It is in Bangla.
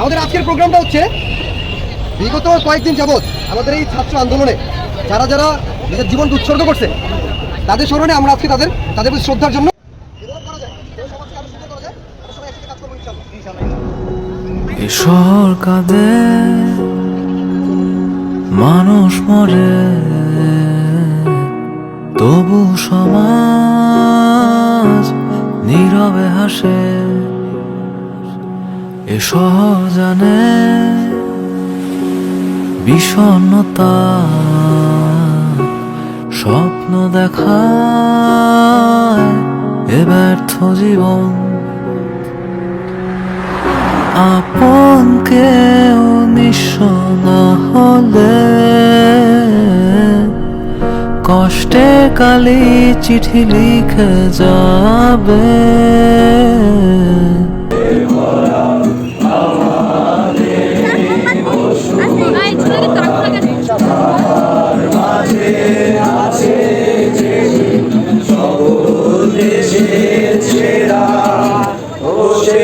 আমাদের আজকের প্রোগ্রামটা হচ্ছে বিগত কয়েকদিন যাবৎ আমাদের এই ছাত্র আন্দোলনে যারা যারা নিজের জীবনকে উৎসর্গ করছে, তাদের স্মরণে আমরা আজকে তাদের তাদের প্রতি শ্রদ্ধার জন্য মানুষ মরে, তবু সমাজ নীরবে হাসে। এ শহর জানে বিষণ্ণতা, স্বপ্ন দেখায় এ ব্যর্থ জীবন। আপন কেউ না হলে কষ্টে কালি চিঠি লিখে যাবে।